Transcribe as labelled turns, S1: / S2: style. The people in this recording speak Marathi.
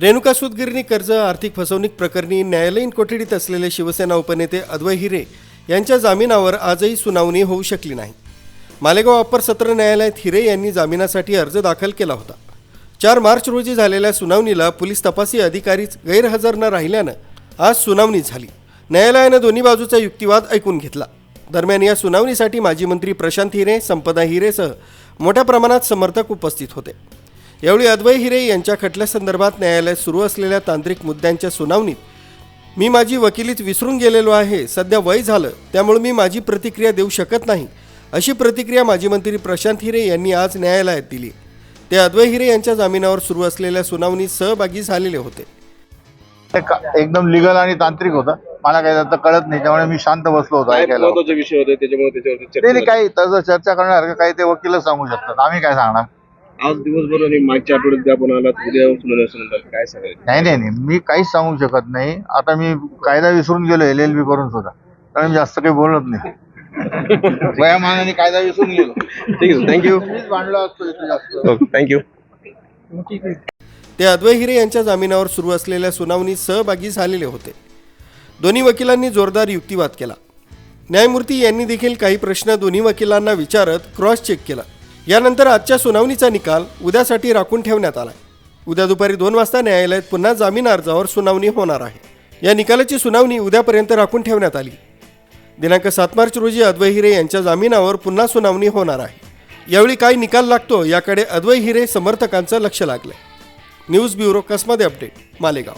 S1: रेणुका सूतगिरणी कर्ज आर्थिक फसवणूक प्रकरणी न्यायालयीन कोठडीत असलेले शिवसेना उपनेते अद्वय हिरे यांच्या जामिनावर आजही सुनावणी होऊ शकली नाही. मालेगाव अप्पर सत्र न्यायालयात हिरे यांनी जामिनासाठी अर्ज दाखल केला होता. चार मार्च रोजी झालेल्या सुनावणीला पोलीस तपासी अधिकारीच गैरहजर न राहिल्यानं आज सुनावणी झाली. न्यायालयानं दोन्ही बाजूचा युक्तिवाद ऐकून घेतला. दरम्यान या सुनावणीसाठी माजी मंत्री प्रशांत हिरे संपदा हिरेसह मोठ्या प्रमाणात समर्थक उपस्थित होते. यावेळी अद्वै हिरे यांच्या खटल्यासंदर्भात न्यायालयात सुरू असलेल्या तांत्रिक मुद्द्यांच्या सुनावणीत मी माझी वकिलीच विसरून गेलेलो आहे. सध्या वय झालं त्यामुळे मी माझी प्रतिक्रिया देऊ शकत नाही अशी प्रतिक्रिया माजी मंत्री प्रशांत हिरे यांनी आज न्यायालयात दिली. ते अद्वै हिरे यांच्या जामिनावर सुरू असलेल्या सुनावणीत सहभागी झालेले होते.
S2: ते का- एकदम लिगल आणि तांत्रिक होतं. मला काही त्याचं कळत नाही त्यामुळे मी शांत बसलो होतो
S3: काय
S2: ऐकायला.
S3: विषय होते त्याच्यामुळे त्याच्यावरती
S2: काही तसं चर्चा करणार काही ते वकीलच सांगू शकतात. आम्ही काय सांगणार.
S3: आज दिवसभर आणि मागच्या आठवड्यात जे आपण आलात उद्या सुनावणी काय सांगायचं
S2: नाही नाही नाही. मी काहीच सांगू शकत नाही. आता मी कायदा विसरून गेलो एल एल बी करून सुद्धा. कारण मी जास्त काही बोलत नाही. वयामानाने कायदा विसरून गेलो.
S3: ठीक आहे थँक्यू
S2: मीच भांडलो असतो इथे जास्त.
S3: थँक्यू
S1: ते अद्वै हिरे यांच्या जामिनावर सुरू असलेल्या सुनावणीत सहभागी झालेले होते. दोन्ही वकिलांनी जोरदार युक्तिवाद केला. न्यायमूर्ती यांनी देखील काही प्रश्न दोन्ही वकिलांना विचारत क्रॉस चेक केला. यानंतर आजच्या सुनावणीचा निकाल उद्यासाठी राखून ठेवण्यात आला उद्या दुपारी दोन वाजता न्यायालयात पुन्हा जामीन अर्जावर सुनावणी होणार आहे. या निकालाची सुनावणी उद्यापर्यंत राखून ठेवण्यात आली. दिनांक सात मार्च रोजी अद्वय हिरे यांच्या जामिनावर पुन्हा सुनावणी होणार आहे. यावेळी काय निकाल लागतो याकडे अद्वय हिरे समर्थकांचं लक्ष लागलं न्यूज ब्युरो कसमध्ये अपडेट? मालेगाव.